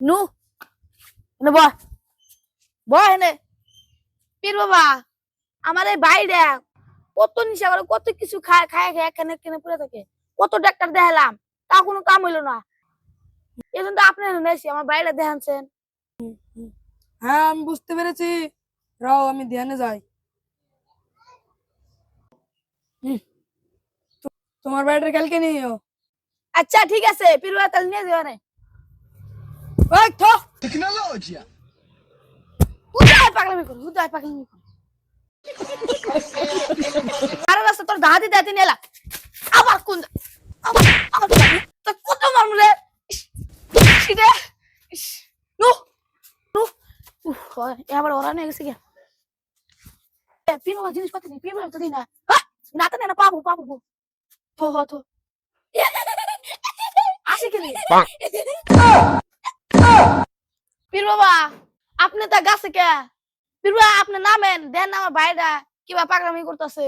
নু। এনে বয়। বয় এনে। পীর বাবা আমার এই ভাইটা কত নিশা করে কত কিছু খায় খায় খায় এখানে এখানে পড়ে থাকে। কত ডাক্তার দেখালাম তা কোনো কাম হইল না। এই জন্য তো আপনি এসেছি আমার বাইরে দেখাচ্ছেন হ্যাঁ আমি বুঝতে পেরেছি। রাও আমি ধ্যানে যাই। তোমার বাড়িটা কালকে নিও আচ্ছা ঠিক আছে। পীর বাবা তাহলে নিয়ে যাবে ওই থো Tecnologia! হুদায় পাগলামি করো হুদায় পাগলামি করো আরে রাস্তা তোর দাহাতি দাহাতি নেলা আবার কোন আবার আবার তোর কত মারমু রে ইস, ইস রে ইস, নু নু উফ, এবার ওরা নিয়ে গেছে গিয়া পিনো জিনিসপাতি নেই পিনো তো দিই না হ্যাঁ না তো পাবো পাবো হো থো আসে কি পীর বাবা আপনি তা গাছে কে পীর বাবা আপনি নামেন দেন আমার ভাইরা কিবা পাগলামি করতেছে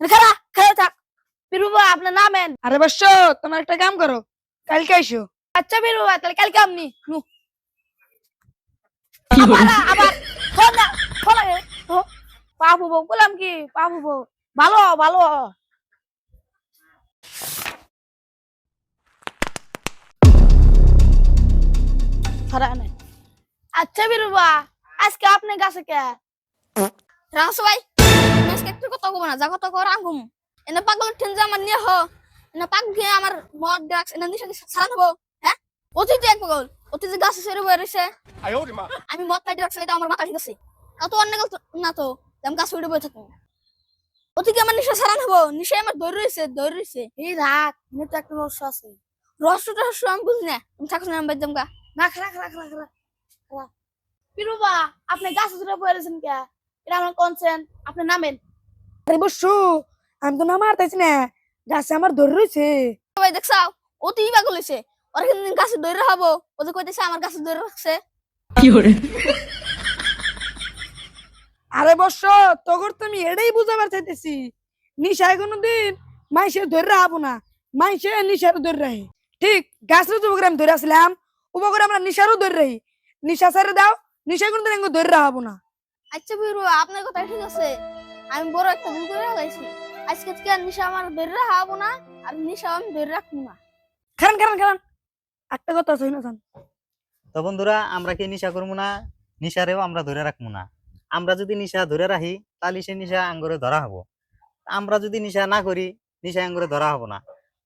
খারা খারা থাক পীর বাবা আপনি নামেন আরে বর্ষ তোমার একটা কাম করো কালকে এসো আচ্ছা পীর বাবা তাহলে কালকে আপনি নু আবার আবার থো না থো লাগে থো পাবো বউ বললাম কি পাবো বউ ভালো হ, ভালো ধরায় নাই। আচ্ছা বিরুবা আজকে আপনি গাছে কে? রাস ভাই আজকে একটু কথা কব না যা কথা কর আঙ্গুম এনে পাগল ঠেন যে আমার নিয়ে হ। এনে পাগ গিয়ে আমার মদ ড্রাগস এনে নিশা সারা দেবো হ্যাঁ? অতীতে এক পাগল অতীতে গাছে সেরে বয়ে রয়েছে আমি মদ পাই ড্রাগস এটা আমার মাথা ঠিক আছে তা তো অন্য না তো আমি গাছে উঠে বয়ে থাকব। ওদিকে আমার নিশা সারান হব নিশা আমার দৌড় রয়েছে দৌড় রয়েছে এই রাগ এনে তো একটা রহস্য আছে। রহস্যটা রহস্য আমি বুঝি না। তুমি থাকো না আমি বাদ গা না খারা খারা খারা খারা খারা আপনি গাছে ধরে পড়েছেন কে? এটা আমার কনসেন আপনি নামেন। আরে আমি তো না মারতেছি না। গাছে আমার ধরে রয়েছে। ভাই দেখছাও অতি পাগল হয়েছে ওরা কিন্তু গাছে হব ও যে কইতেছে আমার গাছে দৌড়ে রাখছে। আরে বর্ষ তখন তুমি এটাই বুঝাবার চাইতেছি। নিশায় কোনোদিন মাইসে ধরে রাখব না। মাইসে নিশারও ধরে রাখি। ঠিক গাছের তো উপরে আমি ধরে আসলাম আমরা নিশারও ধরে রাখি। নিশা সারে দাও নিশা ধরে রাখব না। আচ্ছা বিরু আপনার কথা ঠিক আছে। আমি বড় একটা ভুল করে ফেলাইছি। আজকে থেকে নিশা আমার ধরে রাখাবো না আর নিশা আমি ধরে রাখব না। একটা কথা আছে না জান তো বন্ধুরা আমরা কি নিশা করব না? নিশারেও আমরা ধরে রাখব না। আমরা যদি নিশা ধরে রাখি তাহলে সে নিশা আঙ্গুরে ধরা হব। আমরা যদি নিশা না করি নিশা আঙ্গুরে ধরা হব না।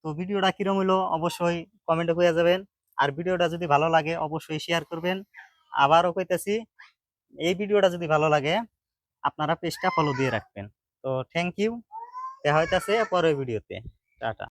তো ভিডিওটা কিরম হইল অবশ্যই কমেন্টে কইয়া যাবেন। আর ভিডিওটা যদি ভালো লাগে, অবশ্যই শেয়ার করবেন। আবারও কইতেছি, এই ভিডিওটা যদি ভালো লাগে, আপনারা পেজটা ফলো দিয়ে রাখবেন। তো থ্যাংক ইউ দেখা হইতাছে পরের ভিডিওতে। টাটা।